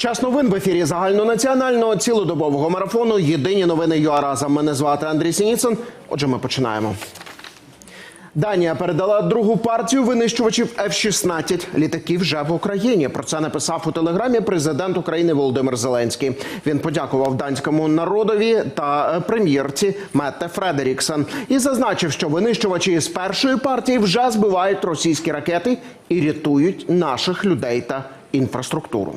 Час новин в ефірі загальнонаціонального цілодобового марафону. Єдині новини ЮАРАЗа. Мене звати Андрій Сініцин. Отже, ми починаємо. Данія передала другу партію винищувачів F-16 літаків вже в Україні. Про це написав у телеграмі президент України Володимир Зеленський. Він подякував данському народові та е, прем'єрці Метте Фредеріксен і зазначив, що винищувачі з першої партії вже збивають російські ракети і рятують наших людей та інфраструктуру.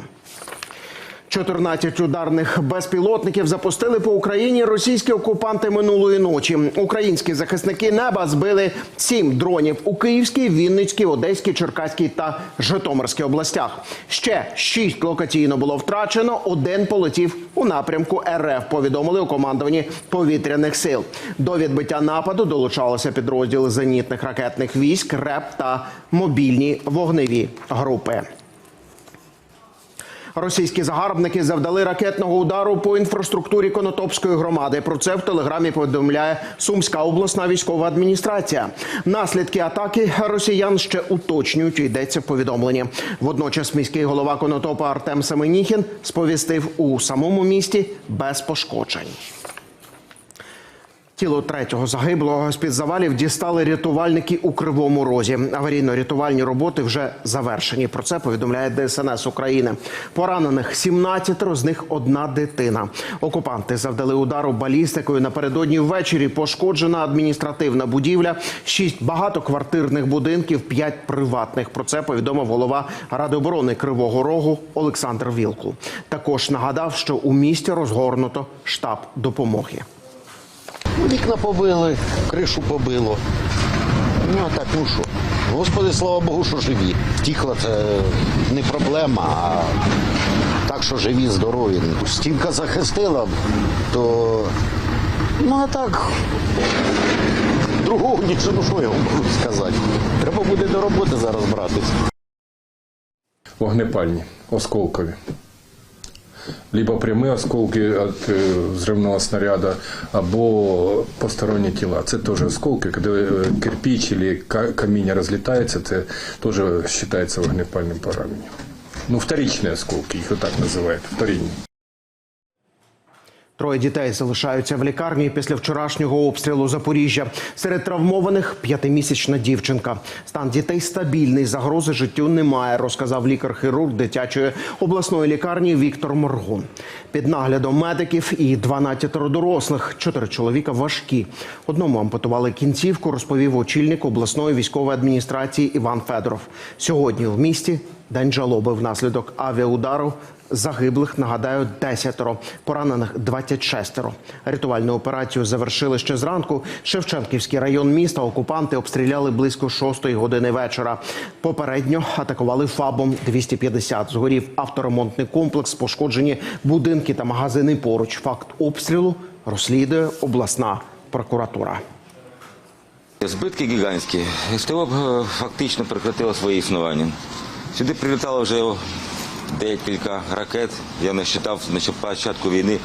14 ударних безпілотників запустили по Україні російські окупанти минулої ночі. Українські захисники неба збили сім дронів у Київській, Вінницькій, Одеській, Черкаській та Житомирській областях. Ще шість локаційно було втрачено. Один полетів у напрямку РФ. Повідомили у командуванні повітряних сил. До відбиття нападу долучалися підрозділи зенітних ракетних військ, РЕП та мобільні вогневі групи. Російські загарбники завдали ракетного удару по інфраструктурі Конотопської громади. Про це в телеграмі повідомляє Сумська обласна військова адміністрація. Наслідки атаки росіян ще уточнюють. Йдеться в повідомленні. Водночас міський голова Конотопа Артем Семеніхін сповістив у самому місті без пошкоджень. Тіло третього загиблого з під завалів дістали рятувальники у Кривому Розі. Аварійно-рятувальні роботи вже завершені. Про це повідомляє ДСНС України. Поранених 17, з них одна дитина. Окупанти завдали удару балістикою напередодні ввечері. Пошкоджена адміністративна будівля, шість багатоквартирних будинків, п'ять приватних. Про це повідомив голова Ради оборони Кривого Рогу Олександр Вілкул. Також нагадав, що у місті розгорнуто штаб допомоги. Вікна побили, кришу побило. Ну а так, ну що. Господи, слава Богу, що живі. Втікла це не проблема, а так, що живі, здорові. Стінка захистила, то ну а так. Другого нічого, ну що я можу сказати. Треба буде до роботи зараз братись. вогнепальні, осколкові. Либо прямі осколки від е, взривного снаряда, або посторонні тіла. Це теж осколки, коли е, кирпич або ка- каміння розлітається, це теж вважається вогнепальним пораненням. Ну, вторичні осколки, їх отак називають, вторинні. Троє дітей залишаються в лікарні після вчорашнього обстрілу Запоріжжя. Серед травмованих п'ятимісячна дівчинка. Стан дітей стабільний, загрози життю немає, розказав лікар-хірург дитячої обласної лікарні Віктор Моргун. Під наглядом медиків і 12 дорослих. Чотири чоловіка важкі. Одному ампутували кінцівку, розповів очільник обласної військової адміністрації Іван Федоров. Сьогодні в місті день жалоби внаслідок авіаудару. Загиблих нагадаю десятеро, поранених 26. Рятувальну операцію завершили ще зранку. Шевченківський район міста окупанти обстріляли близько 6 години вечора. Попередньо атакували ФАБом 250. Згорів авторемонтний комплекс, пошкоджені будинки та магазини поруч. Факт обстрілу розслідує обласна прокуратура. Збитки гігантські. СТО е, фактично прекратило своє існування. Сюди прилітало вже декілька ракет. Я вважав на початку війни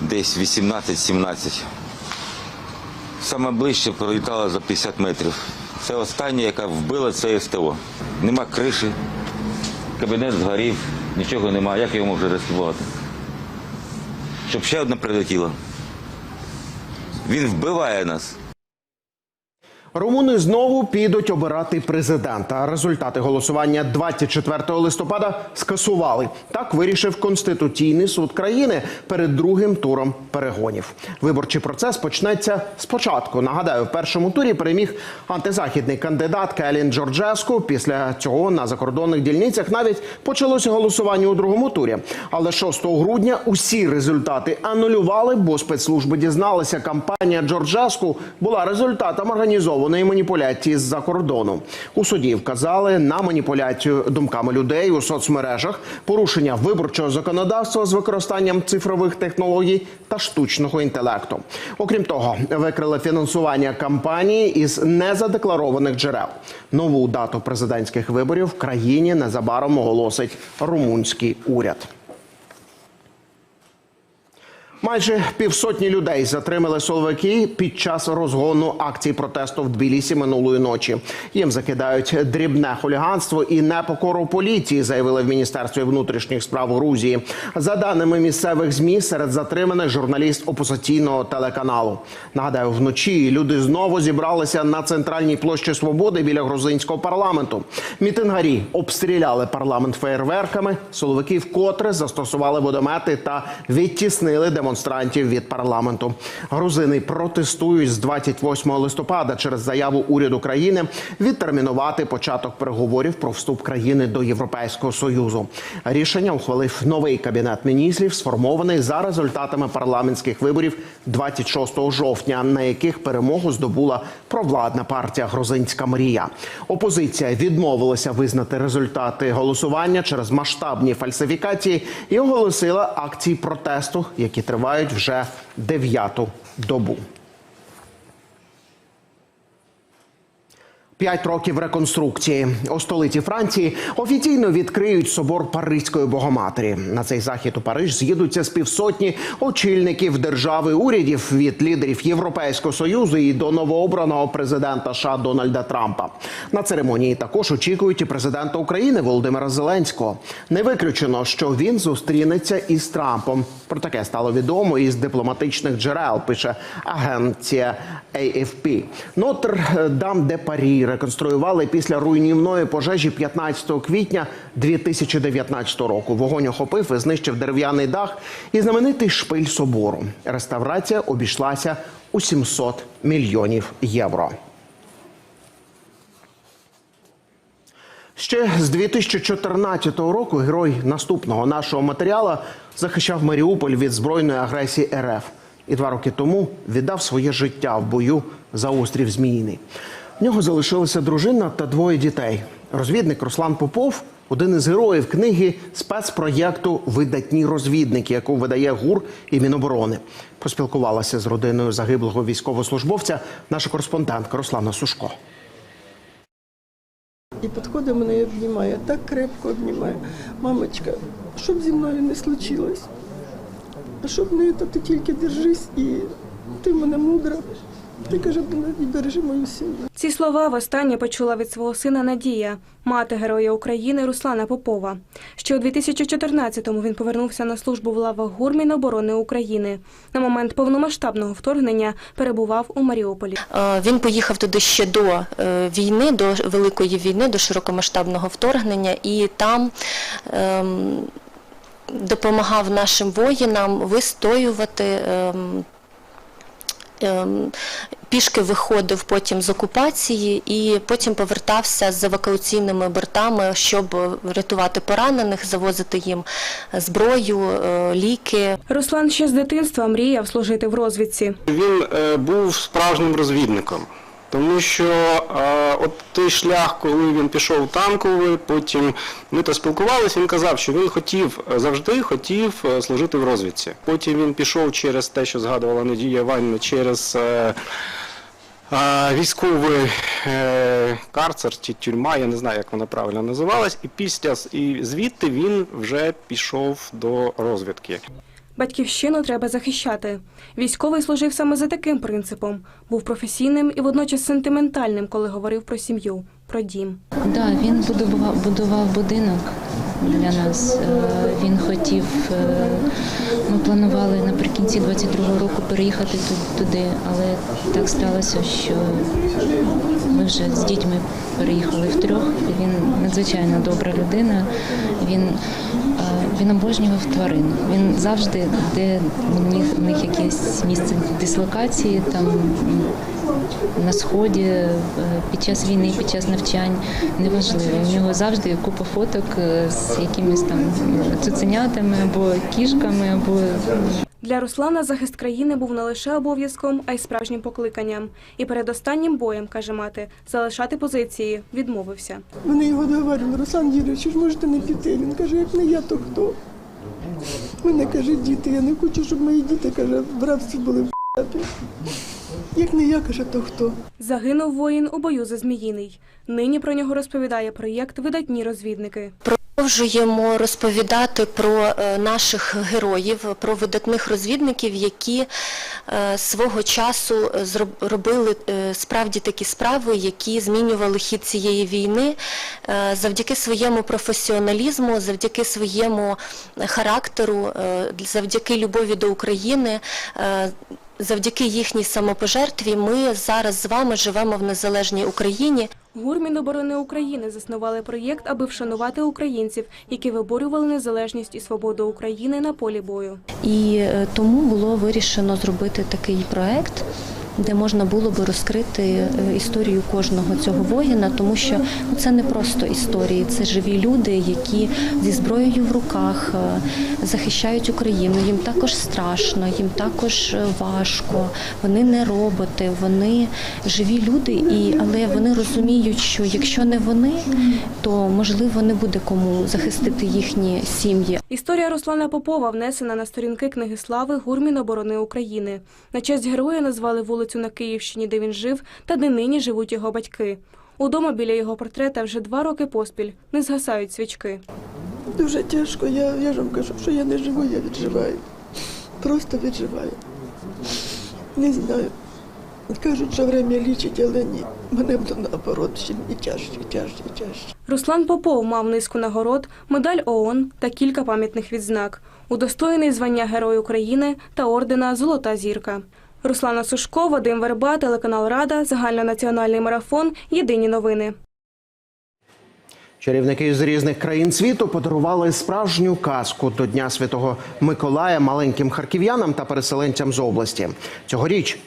десь 18-17. Саме ближче пролітало за 50 метрів. Це останнє, яка вбила це СТО. Нема криші, кабінет згорів, нічого немає. Як його можна рятувати? Щоб ще одне прилетіло. Він вбиває нас. Румуни знову підуть обирати президента. Результати голосування 24 листопада скасували. Так вирішив Конституційний суд країни перед другим туром перегонів. Виборчий процес почнеться спочатку. Нагадаю, в першому турі переміг антизахідний кандидат Келін Джорджеску. Після цього на закордонних дільницях навіть почалося голосування у другому турі. Але 6 грудня усі результати анулювали, бо спецслужби дізналися, кампанія Джорджеску була результатом організованої маніпуляції з-за кордону. У суді вказали на маніпуляцію думками людей у соцмережах, порушення виборчого законодавства з використанням цифрових технологій та штучного інтелекту. Окрім того, викрили фінансування кампанії із незадекларованих джерел. Нову дату президентських виборів в країні незабаром оголосить румунський уряд. Майже півсотні людей затримали силовики під час розгону акції протесту в Тбілісі минулої ночі. Їм закидають дрібне хуліганство і непокору поліції, заявили в міністерстві внутрішніх справ Грузії. За даними місцевих змі, серед затриманих журналіст опозиційного телеканалу. Нагадаю, вночі люди знову зібралися на центральній площі Свободи біля грузинського парламенту. Мітингарі обстріляли парламент феєрверками. Силовики вкотре застосували водомети та відтіснили демонстрантів від парламенту. Грузини протестують з 28 листопада через заяву уряду країни відтермінувати початок переговорів про вступ країни до Європейського союзу. Рішення ухвалив новий кабінет міністрів, сформований за результатами парламентських виборів 26 жовтня, на яких перемогу здобула провладна партія Грузинська мрія. Опозиція відмовилася визнати результати голосування через масштабні фальсифікації і оголосила акції протесту, які тривають вже дев'яту добу. П'ять років реконструкції у столиці Франції офіційно відкриють собор Паризької Богоматері. На цей захід у Париж з'їдуться з півсотні очільників держави урядів від лідерів Європейського союзу і до новообраного президента США Дональда Трампа. На церемонії також очікують і президента України Володимира Зеленського. Не виключено, що він зустрінеться із Трампом. Про таке стало відомо із дипломатичних джерел. Пише агенція AFP. Нотр-Дам де Парі реконструювали після руйнівної пожежі 15 квітня 2019 року. Вогонь охопив і знищив дерев'яний дах і знаменитий шпиль собору. Реставрація обійшлася у 700 мільйонів євро. Ще з 2014 року герой наступного нашого матеріалу захищав Маріуполь від збройної агресії РФ. І два роки тому віддав своє життя в бою за острів Зміїний. В нього залишилася дружина та двоє дітей. Розвідник Руслан Попов один із героїв книги спецпроєкту Видатні розвідники, яку видає ГУР і Міноборони. Поспілкувалася з родиною загиблого військовослужбовця наша кореспондентка Руслана Сушко. І підходить мене і обнімає, так крепко обнімає. Мамочка, щоб зі мною не случилось. А щоб не то ти тільки держись і ти в мене мудра. Ти каже, і бережи мою сім'ю. Ці слова востаннє почула від свого сина Надія, мати героя України Руслана Попова. Ще у 2014-му він повернувся на службу в лавах ГУР Міноборони України. На момент повномасштабного вторгнення перебував у Маріуполі. Е, Він поїхав туди ще до е, війни, до великої війни, до широкомасштабного вторгнення, і там ем, допомагав нашим воїнам вистоювати. Ем, Пішки виходив потім з окупації і потім повертався з евакуаційними бортами, щоб рятувати поранених, завозити їм зброю, е, ліки. Руслан ще з дитинства мріяв служити в розвідці. Він е, був справжнім розвідником, тому що е, от той шлях, коли він пішов танковий, потім ми то спілкувалися, він казав, що він хотів е, завжди хотів е, служити в розвідці. Потім він пішов через те, що згадувала Надія Іванівна, через е, е, військовий е, карцер чи тюрма, я не знаю, як вона правильно називалась, і після і звідти він вже пішов до розвідки. Батьківщину треба захищати. Військовий служив саме за таким принципом. Був професійним і водночас сентиментальним, коли говорив про сім'ю, про дім. Да, він будував, будував будинок для нас. Е, Він хотів. е, Ми планували наприкінці 22-го року переїхати ту- туди, але так сталося, що ми вже з дітьми переїхали втрьох. Він надзвичайно добра людина. Він, він обожнював тварин. Він завжди, де у них, у них якесь місце дислокації, там на сході е, під час війни, під час навчань неважливо. У нього завжди купа фоток е, з якимись там цуценятами або кішками, або Для Руслана захист країни був не лише обов'язком, а й справжнім покликанням. І перед останнім боєм, каже мати, залишати позиції відмовився. Вони його договорили, Руслан Юрійович, ви ж можете не піти. Він каже, як не я, то хто? Мене каже, діти, я не хочу, щоб мої діти, каже, в рабстві були в Як не я, каже, то хто? Загинув воїн у бою за Зміїний. Нині про нього розповідає проєкт Видатні розвідники. Продовжуємо розповідати про е, наших героїв, про видатних розвідників, які е, свого часу е, робили справді такі справи, які змінювали хід цієї війни завдяки своєму професіоналізму, завдяки своєму характеру, завдяки любові до України. Завдяки їхній самопожертві ми зараз з вами живемо в незалежній Україні. ГУР Міноборони України заснували проєкт, аби вшанувати українців, які виборювали незалежність і свободу України на полі бою. І е, тому було вирішено зробити такий проект, де можна було би розкрити е, історію кожного цього воїна, тому що ну, це не просто історії, це живі люди, які зі зброєю в руках е, захищають Україну. Їм також страшно, їм також е, важко. Вони не роботи, вони живі люди, і але вони розуміють, що якщо не вони, то можливо не буде кому захистити їхні сім'ї. Історія Руслана Попова внесена на сторінки книги слави ГУР Міноборони України. На честь героя назвали вулицю на Київщині, де він жив, та де нині живуть його батьки. Удома біля його портрета вже два роки поспіль не згасають свічки. Дуже тяжко. Я, я ж вам кажу, що я не живу, я відживаю. Просто відживаю. Не знаю. Кажуть, що время лічить, але ні. Мене б наоборот ще і тяжче, і тяжче, і тяжче. Руслан Попов мав низку нагород, медаль ООН та кілька пам'ятних відзнак. Удостоєний звання Герой України та ордена Золота зірка. Руслана Сушко, Вадим Верба, телеканал Рада, загальнонаціональний марафон. Єдині новини. Чарівники з різних країн світу подарували справжню казку до Дня Святого Миколая маленьким харків'янам та переселенцям з області. Цьогоріч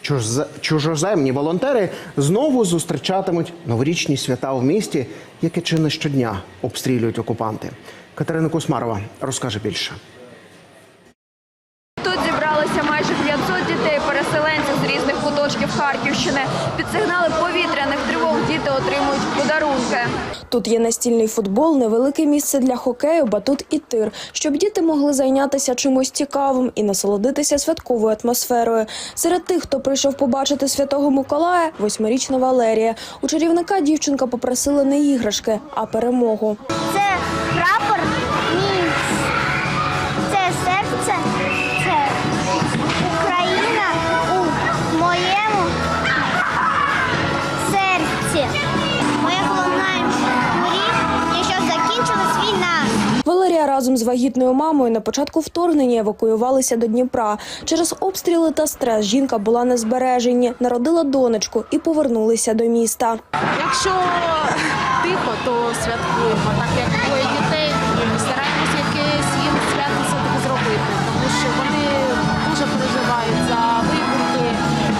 чужоземні волонтери знову зустрічатимуть новорічні свята в місті, яке чи не щодня обстрілюють окупанти. Катерина Кусмарова розкаже більше. Тут зібралося майже 500 дітей, переселенців з різних куточків Харківщини. Під сигнали повітряних тривог діти отримують подарунки. Тут є настільний футбол, невелике місце для хокею, батут і тир, щоб діти могли зайнятися чимось цікавим і насолодитися святковою атмосферою. Серед тих, хто прийшов побачити святого Миколая, восьмирічна Валерія. У чарівника дівчинка попросила не іграшки, а перемогу. Це прапор, разом з вагітною мамою на початку вторгнення евакуювалися до Дніпра. Через обстріли та стрес жінка була на збереженні, народила донечку і повернулися до міста. Якщо тихо, то святкуємо. Так як двоє дітей, стараємося якесь їм свято все-таки зробити, тому що вони дуже переживають за вибухи,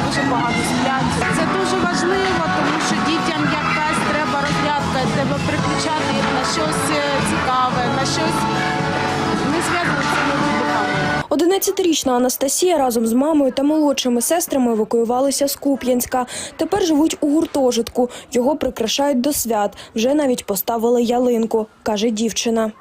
дуже багато сплять. Це дуже важливо, тому що дітям якась треба розрядка, треба приключати їх на щось е, цікаве, на щось 11-річна Анастасія разом з мамою та молодшими сестрами евакуювалися з Куп'янська. Тепер живуть у гуртожитку. Його прикрашають до свят. Вже навіть поставили ялинку, каже дівчина.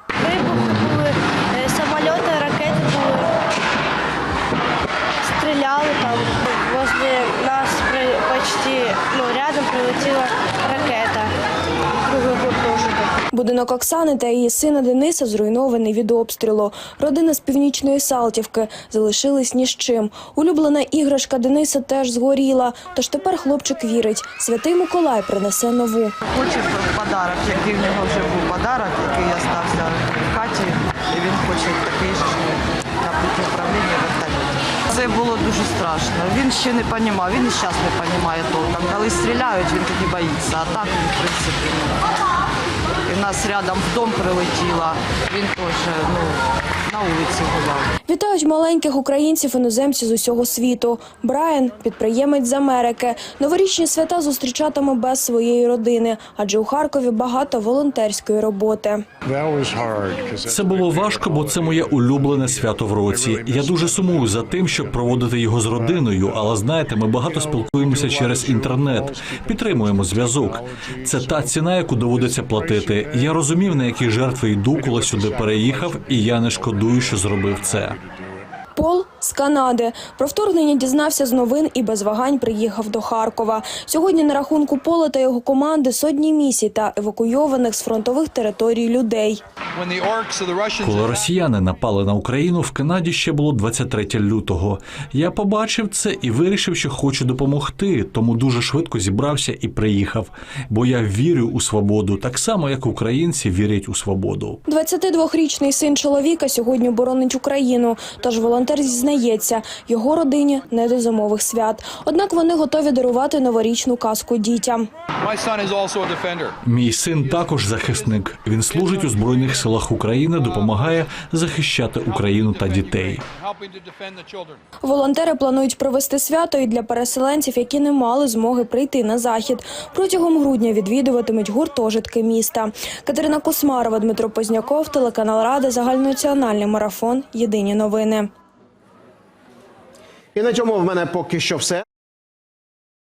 Будинок Оксани та її сина Дениса зруйнований від обстрілу. Родина з північної Салтівки залишились ні з чим. Улюблена іграшка Дениса теж згоріла. Тож тепер хлопчик вірить, святий Миколай принесе нову. Хоче подарок, який в нього вже був подарок, який остався в хаті, і він хоче такий ж на путі управління вертольот. Це було дуже страшно. Він ще не розумів, він і зараз не розуміє толком. Коли стріляють, він тоді боїться, а так він, в принципі, ну. І в нас рядом в дом прилетіло, він теж ну, на вулиці гуляв. Вітають маленьких українців іноземці з усього світу. Брайан підприємець з Америки. Новорічні свята зустрічатиме без своєї родини, адже у Харкові багато волонтерської роботи. Це було важко, бо це моє улюблене свято в році. Я дуже сумую за тим, щоб проводити його з родиною. Але знаєте, ми багато спілкуємося через інтернет, підтримуємо зв'язок. Це та ціна, яку доводиться платити. Я розумів, на які жертви йду, коли сюди переїхав, і я не шкодую, що зробив це. Пол з Канади. Про вторгнення дізнався з новин і без вагань приїхав до Харкова. Сьогодні на рахунку пола та його команди сотні місій та евакуйованих з фронтових територій людей. Коли росіяни напали на Україну, в Канаді ще було 23 лютого. Я побачив це і вирішив, що хочу допомогти, тому дуже швидко зібрався і приїхав. Бо я вірю у свободу, так само як українці вірять у свободу. 22-річний син чоловіка сьогодні боронить Україну. Тож волонтер зізнається, його родині не до зимових свят. Однак вони готові дарувати новорічну казку дітям. Мій син також захисник. Він служить у збройних силах України, допомагає захищати Україну та дітей. Волонтери планують провести свято і для переселенців, які не мали змоги прийти на захід. Протягом грудня відвідуватимуть гуртожитки міста. Катерина Космарова, Дмитро Позняков, телеканал Рада, загальнонаціональний марафон. Єдині новини. І на цьому в мене поки що все.